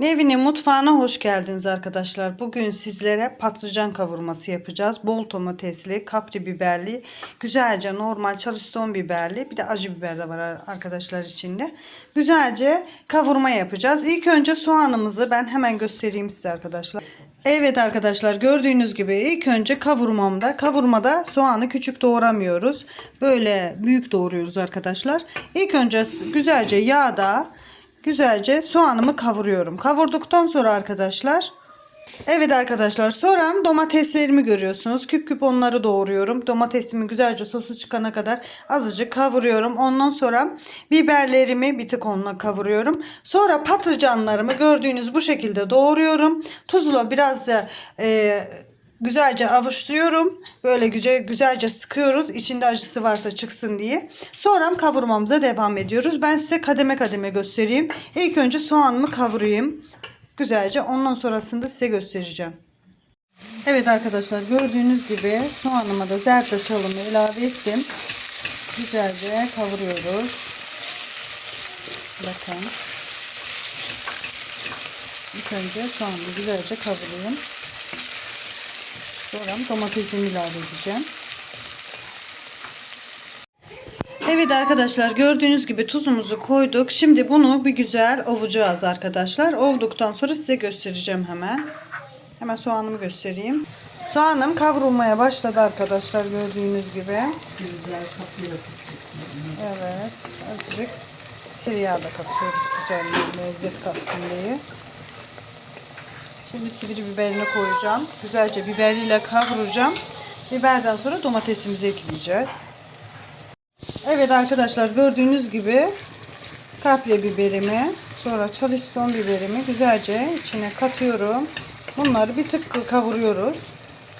Nevin'in mutfağına hoş geldiniz arkadaşlar. Bugün sizlere patlıcan kavurması yapacağız. Bol domatesli, kapri biberli, güzelce normal charleston biberli, bir de acı biber de var arkadaşlar içinde. Güzelce kavurma yapacağız. İlk önce soğanımızı ben hemen göstereyim size arkadaşlar. Evet arkadaşlar gördüğünüz gibi ilk önce kavurmamda kavurmada soğanı küçük doğramıyoruz. Böyle büyük doğruyoruz arkadaşlar. İlk önce güzelce yağda güzelce soğanımı kavuruyorum. Kavurduktan sonra arkadaşlar Evet arkadaşlar sonra domateslerimi görüyorsunuz. Küp küp onları doğruyorum. Domatesimi güzelce sosu çıkana kadar azıcık kavuruyorum. Ondan sonra biberlerimi bir tık onunla kavuruyorum. Sonra patlıcanlarımı gördüğünüz bu şekilde doğruyorum. Tuzla biraz da e, güzelce avuçluyorum. Böyle güzel, güzelce sıkıyoruz. İçinde acısı varsa çıksın diye. Sonra kavurmamıza devam ediyoruz. Ben size kademe kademe göstereyim. İlk önce soğanımı kavurayım. Güzelce ondan sonrasında size göstereceğim. Evet arkadaşlar gördüğünüz gibi soğanıma da zerdeçalımı ilave ettim. Güzelce kavuruyoruz. Bakın. İlk önce soğanı güzelce kavurayım. Sonra domatesimi ilave edeceğim. Evet arkadaşlar gördüğünüz gibi tuzumuzu koyduk. Şimdi bunu bir güzel ovacağız arkadaşlar. Ovduktan sonra size göstereceğim hemen. Hemen soğanımı göstereyim. Soğanım kavrulmaya başladı arkadaşlar gördüğünüz gibi. Evet azıcık tereyağı da katıyoruz güzel lezzet katsın diye. Şimdi sivri biberini koyacağım. Güzelce biberiyle kavuracağım. Biberden sonra domatesimizi ekleyeceğiz. Evet arkadaşlar gördüğünüz gibi kapya biberimi sonra charleston biberimi güzelce içine katıyorum. Bunları bir tık kavuruyoruz.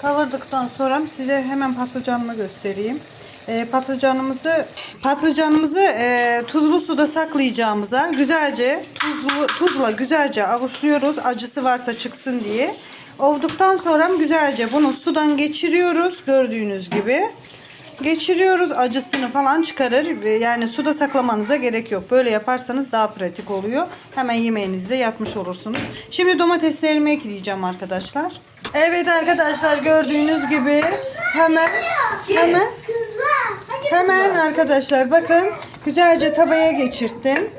Kavurduktan sonra size hemen patlıcanımı göstereyim. E, patlıcanımızı patlıcanımızı e, tuzlu suda saklayacağımıza güzelce tuzlu tuzla güzelce avuçluyoruz acısı varsa çıksın diye. Ovduktan sonra güzelce bunu sudan geçiriyoruz gördüğünüz gibi. Geçiriyoruz acısını falan çıkarır. Yani suda saklamanıza gerek yok. Böyle yaparsanız daha pratik oluyor. Hemen yemeğinizde yapmış olursunuz. Şimdi domateslerimi ekleyeceğim arkadaşlar. Evet arkadaşlar gördüğünüz gibi hemen hemen hemen arkadaşlar bakın güzelce tavaya geçirttim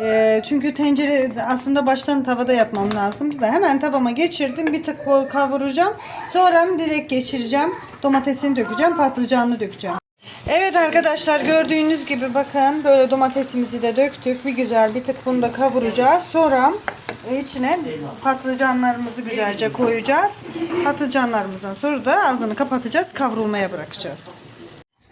e, çünkü tencere aslında baştan tavada yapmam lazımdı da hemen tavama geçirdim. Bir tık kavuracağım. Sonra direkt geçireceğim. Domatesini dökeceğim. Patlıcanını dökeceğim. Evet arkadaşlar gördüğünüz gibi bakın böyle domatesimizi de döktük. Bir güzel bir tık bunu da kavuracağız. Sonra içine patlıcanlarımızı güzelce koyacağız. Patlıcanlarımızdan sonra da ağzını kapatacağız. Kavrulmaya bırakacağız.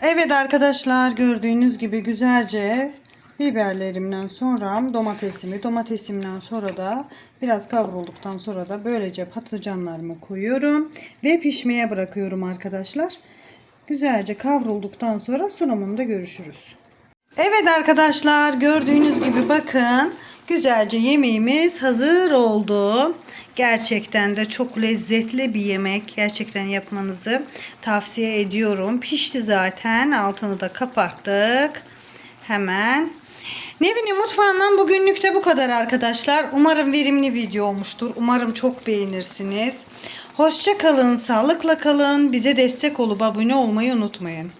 Evet arkadaşlar gördüğünüz gibi güzelce biberlerimden sonra domatesimi, domatesimden sonra da biraz kavrulduktan sonra da böylece patlıcanlarımı koyuyorum ve pişmeye bırakıyorum arkadaşlar. Güzelce kavrulduktan sonra sunumunda görüşürüz. Evet arkadaşlar gördüğünüz gibi bakın güzelce yemeğimiz hazır oldu. Gerçekten de çok lezzetli bir yemek. Gerçekten yapmanızı tavsiye ediyorum. Pişti zaten. Altını da kapattık. Hemen Nevin'in mutfağından bugünlük de bu kadar arkadaşlar. Umarım verimli video olmuştur. Umarım çok beğenirsiniz. Hoşça kalın, sağlıkla kalın. Bize destek olup abone olmayı unutmayın.